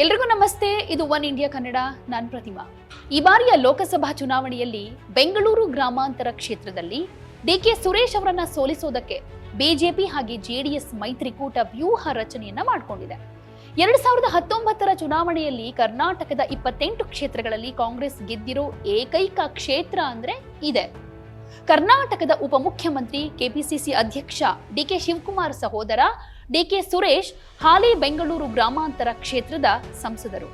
ಎಲ್ರಿಗೂ ನಮಸ್ತೆ. ಇದು ಒನ್ ಇಂಡಿಯಾ ಕನ್ನಡ, ನಾನ್ ಪ್ರತಿಮಾ. ಈ ಬಾರಿಯ ಲೋಕಸಭಾ ಚುನಾವಣೆಯಲ್ಲಿ ಬೆಂಗಳೂರು ಗ್ರಾಮಾಂತರ ಕ್ಷೇತ್ರದಲ್ಲಿ ಡಿ ಕೆ ಸುರೇಶ್ ಅವರನ್ನ ಸೋಲಿಸೋದಕ್ಕೆ ಬಿಜೆಪಿ ಹಾಗೆ ಜೆಡಿಎಸ್ ಮೈತ್ರಿಕೂಟ ವ್ಯೂಹ ರಚನೆಯನ್ನ ಮಾಡಿಕೊಂಡಿದೆ. ಎರಡ್ ಸಾವಿರದ ಹತ್ತೊಂಬತ್ತರ ಚುನಾವಣೆಯಲ್ಲಿ ಕರ್ನಾಟಕದ ಇಪ್ಪತ್ತೆಂಟು ಕ್ಷೇತ್ರಗಳಲ್ಲಿ ಕಾಂಗ್ರೆಸ್ ಗೆದ್ದಿರೋ ಏಕೈಕ ಕ್ಷೇತ್ರ ಅಂದ್ರೆ ಇದೆ. ಕರ್ನಾಟಕದ ಉಪಮುಖ್ಯಮಂತ್ರಿ ಕೆಪಿಸಿಸಿ ಅಧ್ಯಕ್ಷ ಡಿಕೆ ಶಿವಕುಮಾರ್ ಸಹೋದರ ಡಿಕೆ ಸುರೇಶ್, ಹಾಲಿ ಬೆಂಗಳೂರು ಗ್ರಾಮಾಂತರ ಕ್ಷೇತ್ರದ ಸಂಸದರು.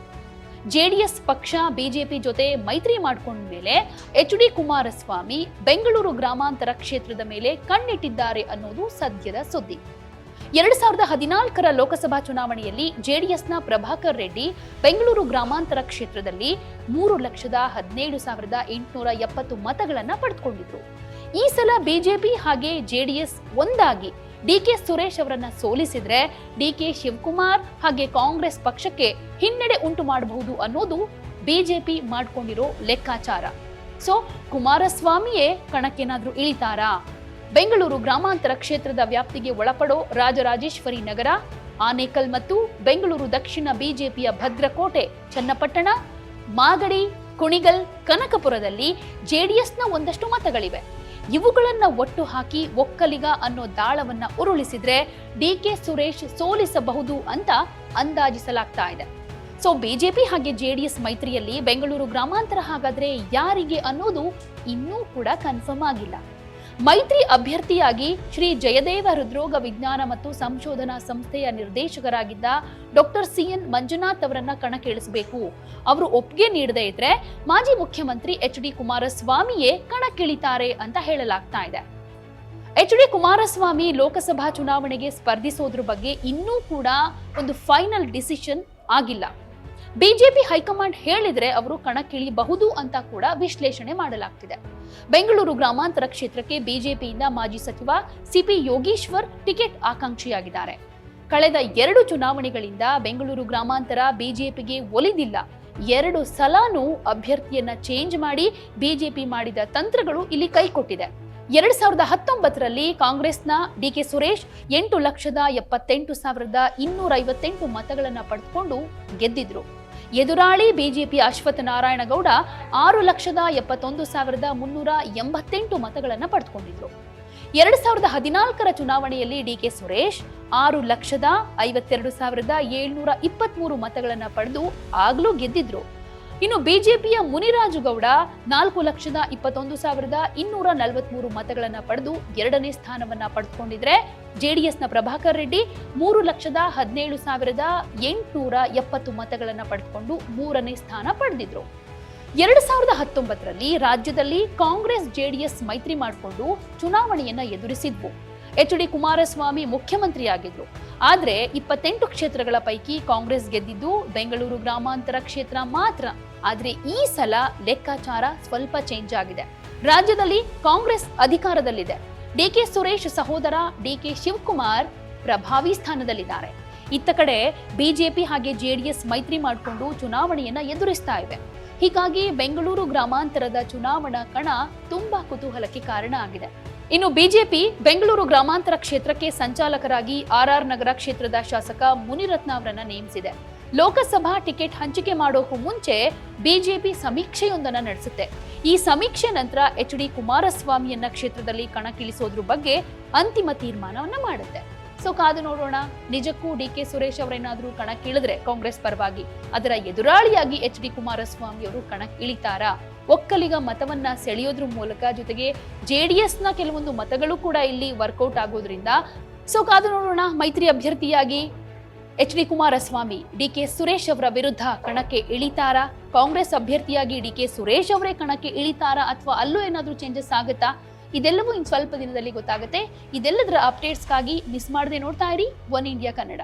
ಜೆಡಿಎಸ್ ಪಕ್ಷ, ಬಿಜೆಪಿ ಜೊತೆ ಮೈತ್ರಿ ಮಾಡಿಕೊಂಡ ಮೇಲೆ ಎಚ್ ಡಿ ಕುಮಾರಸ್ವಾಮಿ ಬೆಂಗಳೂರು ಗ್ರಾಮಾಂತರ ಕ್ಷೇತ್ರದ ಮೇಲೆ ಕಣ್ಣಿಟ್ಟಿದ್ದಾರೆ ಅನ್ನೋದು ಸದ್ಯದ ಸುದ್ದಿ. ಎರಡ್ ಸಾವಿರದ ಹದಿನಾಲ್ಕರ ಲೋಕಸಭಾ ಚುನಾವಣೆಯಲ್ಲಿ ಜೆಡಿಎಸ್ನ ಪ್ರಭಾಕರ್ ರೆಡ್ಡಿ ಬೆಂಗಳೂರು ಗ್ರಾಮಾಂತರ ಕ್ಷೇತ್ರದಲ್ಲಿ ಮೂರು ಲಕ್ಷದ ಹದಿನೇಳು ಸಾವಿರದ ಎಂಟುನೂರ ಎಪ್ಪತ್ತು ಮತಗಳನ್ನು ಪಡೆದುಕೊಂಡಿದ್ರು. ಈ ಸಲ ಬಿಜೆಪಿ ಹಾಗೆ ಜೆಡಿಎಸ್ ಒಂದಾಗಿ ಡಿಕೆ ಸುರೇಶ್ ಅವರನ್ನ ಸೋಲಿಸಿದ್ರೆ ಡಿಕೆ ಶಿವಕುಮಾರ್ ಹಾಗೆ ಕಾಂಗ್ರೆಸ್ ಪಕ್ಷಕ್ಕೆ ಹಿನ್ನಡೆ ಉಂಟು ಮಾಡಬಹುದು ಅನ್ನೋದು ಬಿಜೆಪಿ ಮಾಡಿಕೊಂಡಿರೋ ಲೆಕ್ಕಾಚಾರ. ಸೊ, ಕುಮಾರಸ್ವಾಮಿಯೇ ಕಣಕ್ಕೇನಾದ್ರೂ ಇಳಿತಾರಾ? ಬೆಂಗಳೂರು ಗ್ರಾಮಾಂತರ ಕ್ಷೇತ್ರದ ವ್ಯಾಪ್ತಿಗೆ ಒಳಪಡೋ ರಾಜರಾಜೇಶ್ವರಿ ನಗರ, ಆನೇಕಲ್ ಮತ್ತು ಬೆಂಗಳೂರು ದಕ್ಷಿಣ ಬಿಜೆಪಿಯ ಭದ್ರಕೋಟೆ, ಚನ್ನಪಟ್ಟಣ ಮಾಗಡಿ ಕುಣಿಗಲ್, ಕನಕಪುರದಲ್ಲಿ ಜೆಡಿಎಸ್ನ ಒಂದಷ್ಟು ಮತಗಳಿವೆ. ಇವುಗಳನ್ನ ಒಟ್ಟು ಹಾಕಿ ಒಕ್ಕಲಿಗ ಅನ್ನೋ ದಾಳವನ್ನ ಉರುಳಿಸಿದ್ರೆ ಡಿಕೆ ಸುರೇಶ್ ಸೋಲಿಸಬಹುದು ಅಂತ ಅಂದಾಜಿಸಲಾಗ್ತಾ ಇದೆ. ಸೊ, ಬಿಜೆಪಿ ಹಾಗೆ ಜೆಡಿಎಸ್ ಮೈತ್ರಿಯಲ್ಲಿ ಬೆಂಗಳೂರು ಗ್ರಾಮಾಂತರ ಹಾಗಾದ್ರೆ ಯಾರಿಗೆ ಅನ್ನೋದು ಇನ್ನೂ ಕೂಡ ಕನ್ಫರ್ಮ್ ಆಗಿಲ್ಲ. ಮೈತ್ರಿ ಅಭ್ಯರ್ಥಿಯಾಗಿ ಶ್ರೀ ಜಯದೇವ ಹೃದ್ರೋಗ ವಿಜ್ಞಾನ ಮತ್ತು ಸಂಶೋಧನಾ ಸಂಸ್ಥೆಯ ನಿರ್ದೇಶಕರಾಗಿದ್ದ ಡಾಕ್ಟರ್ ಸಿ ಎನ್ ಮಂಜುನಾಥ್ ಅವರನ್ನ ಕಣಕ್ಕಿಳಿಸಬೇಕು. ಅವರು ಒಪ್ಪಿಗೆ ನೀಡದೇ ಇದ್ರೆ ಮಾಜಿ ಮುಖ್ಯಮಂತ್ರಿ ಎಚ್ ಡಿ ಕುಮಾರಸ್ವಾಮಿಯೇ ಕಣಕ್ಕಿಳಿತಾರೆ ಅಂತ ಹೇಳಲಾಗ್ತಾ ಇದೆ. ಎಚ್ ಡಿ ಕುಮಾರಸ್ವಾಮಿ ಲೋಕಸಭಾ ಚುನಾವಣೆಗೆ ಸ್ಪರ್ಧಿಸೋದ್ರ ಬಗ್ಗೆ ಇನ್ನೂ ಕೂಡ ಒಂದು ಫೈನಲ್ ಡಿಸಿಷನ್ ಆಗಿಲ್ಲ. ಬಿಜೆಪಿ ಹೈಕಮಾಂಡ್ ಹೇಳಿದ್ರೆ ಅವರು ಕಣಕ್ಕಿಳಿಯಬಹುದು ಅಂತ ಕೂಡ ವಿಶ್ಲೇಷಣೆ ಮಾಡಲಾಗ್ತಿದೆ. ಬೆಂಗಳೂರು ಗ್ರಾಮಾಂತರ ಕ್ಷೇತ್ರಕ್ಕೆ ಬಿಜೆಪಿಯಿಂದ ಮಾಜಿ ಸಚಿವ ಸಿಪಿ ಯೋಗೀಶ್ವರ್ ಟಿಕೆಟ್ ಆಕಾಂಕ್ಷಿಯಾಗಿದ್ದಾರೆ. ಕಳೆದ ಎರಡು ಚುನಾವಣೆಗಳಿಂದ ಬೆಂಗಳೂರು ಗ್ರಾಮಾಂತರ ಬಿಜೆಪಿಗೆ ಒಲಿದಿಲ್ಲ. ಎರಡು ಸಲನೂ ಅಭ್ಯರ್ಥಿಯನ್ನ ಚೇಂಜ್ ಮಾಡಿ ಬಿಜೆಪಿ ಮಾಡಿದ ತಂತ್ರಗಳು ಇಲ್ಲಿ ಕೈಕೊಟ್ಟಿದೆ. ಎರಡ್ ಸಾವಿರದ ಹತ್ತೊಂಬತ್ತರಲ್ಲಿ ಕಾಂಗ್ರೆಸ್ನ ಡಿಕೆ ಸುರೇಶ್ ಎಂಟು ಲಕ್ಷದ ಎಪ್ಪತ್ತೆಂಟು ಸಾವಿರದ ಇನ್ನೂರ ಐವತ್ತೆಂಟು ಮತಗಳನ್ನ ಪಡೆದುಕೊಂಡು ಗೆದ್ದಿದ್ರು. ಎದುರಾಳಿ ಬಿಜೆಪಿ ಅಶ್ವತ್ಥ ನಾರಾಯಣಗೌಡ ಆರು ಲಕ್ಷದ ಎಪ್ಪತ್ತೊಂದು ಸಾವಿರದ ಮುನ್ನೂರ ಎಂಬತ್ತೆಂಟು ಮತಗಳನ್ನು ಪಡೆದುಕೊಂಡಿದ್ರು. ಎರಡು ಸಾವಿರದ ಹದಿನಾಲ್ಕರ ಚುನಾವಣೆಯಲ್ಲಿ ಡಿಕೆ ಸುರೇಶ್ ಆರು ಲಕ್ಷದ ಐವತ್ತೆರಡು ಸಾವಿರದ ಏಳ್ನೂರ ಇಪ್ಪತ್ಮೂರು ಮತಗಳನ್ನು ಪಡೆದು ಆಗಲೂ ಗೆದ್ದಿದ್ರು. ಇನ್ನು ಬಿಜೆಪಿಯ ಮುನಿರಾಜುಗೌಡ ನಾಲ್ಕು ಲಕ್ಷದ ಇಪ್ಪತ್ತೊಂದು ಸಾವಿರದ ಇನ್ನೂರ ನಲವತ್ಮೂರು ಮತಗಳನ್ನು ಪಡೆದು ಎರಡನೇ ಸ್ಥಾನವನ್ನು ಪಡೆದುಕೊಂಡಿದ್ರೆ ಜೆಡಿಎಸ್ನ ಪ್ರಭಾಕರ್ ರೆಡ್ಡಿ ಮೂರು ಲಕ್ಷದ ಹದಿನೇಳು ಸಾವಿರದ ಎಂಟುನೂರ ಎಪ್ಪತ್ತು ಮತಗಳನ್ನು ಪಡೆದುಕೊಂಡು ಮೂರನೇ ಸ್ಥಾನ ಪಡೆದಿದ್ರು. ಎರಡು ಸಾವಿರದ ಹತ್ತೊಂಬತ್ತರಲ್ಲಿ ರಾಜ್ಯದಲ್ಲಿ ಕಾಂಗ್ರೆಸ್, ಜೆಡಿಎಸ್ ಮೈತ್ರಿ ಮಾಡಿಕೊಂಡು ಚುನಾವಣೆಯನ್ನ ಎದುರಿಸಿದ್ವು. ಎಚ್ ಡಿ ಕುಮಾರಸ್ವಾಮಿ ಮುಖ್ಯಮಂತ್ರಿಯಾಗಿದ್ರು. ಆದ್ರೆ ಇಪ್ಪತ್ತೆಂಟು ಕ್ಷೇತ್ರಗಳ ಪೈಕಿ ಕಾಂಗ್ರೆಸ್ ಗೆದ್ದಿದ್ದು ಬೆಂಗಳೂರು ಗ್ರಾಮಾಂತರ ಕ್ಷೇತ್ರ ಮಾತ್ರ. ಆದ್ರೆ ಈ ಸಲ ಲೆಕ್ಕಾಚಾರ ಸ್ವಲ್ಪ ಚೇಂಜ್ ಆಗಿದೆ. ರಾಜ್ಯದಲ್ಲಿ ಕಾಂಗ್ರೆಸ್ ಅಧಿಕಾರದಲ್ಲಿದೆ. ಡಿಕೆ ಸುರೇಶ್ ಸಹೋದರ ಡಿಕೆ ಶಿವಕುಮಾರ್ ಪ್ರಭಾವಿ ಸ್ಥಾನದಲ್ಲಿದ್ದಾರೆ. ಇತ್ತ ಕಡೆ ಬಿಜೆಪಿ ಹಾಗೆ ಜೆಡಿಎಸ್ ಮೈತ್ರಿ ಮಾಡಿಕೊಂಡು ಚುನಾವಣೆಯನ್ನ ಎದುರಿಸ್ತಾ ಇವೆ ಹೀಗಾಗಿ ಬೆಂಗಳೂರು ಗ್ರಾಮಾಂತರದ ಚುನಾವಣಾ ಕಣ ತುಂಬಾ ಕುತೂಹಲಕ್ಕೆ ಕಾರಣ ಆಗಿದೆ. ಇನ್ನು ಬಿಜೆಪಿ ಬೆಂಗಳೂರು ಗ್ರಾಮಾಂತರ ಕ್ಷೇತ್ರಕ್ಕೆ ಸಂಚಾಲಕರಾಗಿ ಆರ್ಆರ್ ನಗರ ಕ್ಷೇತ್ರದ ಶಾಸಕ ಮುನಿರತ್ನ ಅವರನ್ನ ನೇಮಿಸಿದೆ. ಲೋಕಸಭಾ ಟಿಕೆಟ್ ಹಂಚಿಕೆ ಮಾಡೋಕ್ಕೂ ಮುಂಚೆ ಬಿಜೆಪಿ ಸಮೀಕ್ಷೆಯೊಂದನ್ನು ನಡೆಸುತ್ತೆ. ಈ ಸಮೀಕ್ಷೆ ನಂತರ ಎಚ್ ಡಿ ಕುಮಾರಸ್ವಾಮಿಯನ್ನ ಕ್ಷೇತ್ರದಲ್ಲಿ ಕಣಕ್ಕಿಳಿಸೋದ್ರ ಬಗ್ಗೆ ಅಂತಿಮ ತೀರ್ಮಾನವನ್ನ ಮಾಡುತ್ತೆ. ಸೊ ಕಾದು ನೋಡೋಣ. ನಿಜಕ್ಕೂ ಡಿ ಕೆ ಸುರೇಶ್ ಅವರೇನಾದ್ರೂ ಕಣಕ್ಕಿಳಿದ್ರೆ ಕಾಂಗ್ರೆಸ್ ಪರವಾಗಿ? ಅದರ ಎದುರಾಳಿಯಾಗಿ ಎಚ್ ಡಿ ಕುಮಾರಸ್ವಾಮಿ ಅವರು ಕಣಕ್ಕಿಳಿತಾರಾ ಒಕ್ಕಲಿಗ ಮತವನ್ನ ಸೆಳೆಯೋದ್ರ ಮೂಲಕ ಜೊತೆಗೆ ಜೆಡಿಎಸ್ನ ಕೆಲವೊಂದು ಮತಗಳು ಕೂಡ ಇಲ್ಲಿ ವರ್ಕೌಟ್ ಆಗೋದ್ರಿಂದ? ಸೊ ಕಾದು ನೋಡೋಣ. ಮೈತ್ರಿ ಅಭ್ಯರ್ಥಿಯಾಗಿ H D Kumaraswamy D K Suresh ಅವರ ವಿರುದ್ಧ ಕಣಕ್ಕೆ ಇಳಿತಾರಾ? ಕಾಂಗ್ರೆಸ್ ಅಭ್ಯರ್ಥಿಯಾಗಿ ಡಿ ಕೆ ಸುರೇಶ್ ಅವರೇ ಕಣಕ್ಕೆ ಇಳಿತಾರಾ? ಅಥವಾ ಅಲ್ಲೂ ಏನಾದರೂ ಚೇಂಜಸ್ ಆಗುತ್ತಾ? ಇದೆಲ್ಲವೂ ಇನ್ನು ಸ್ವಲ್ಪ ದಿನದಲ್ಲಿ ಗೊತ್ತಾಗುತ್ತೆ. ಇದೆಲ್ಲದರ ಅಪ್ಡೇಟ್ಸ್ಗಾಗಿ ಮಿಸ್ ಮಾಡದೆ ನೋಡ್ತಾ ಇರಿ. One India Kannada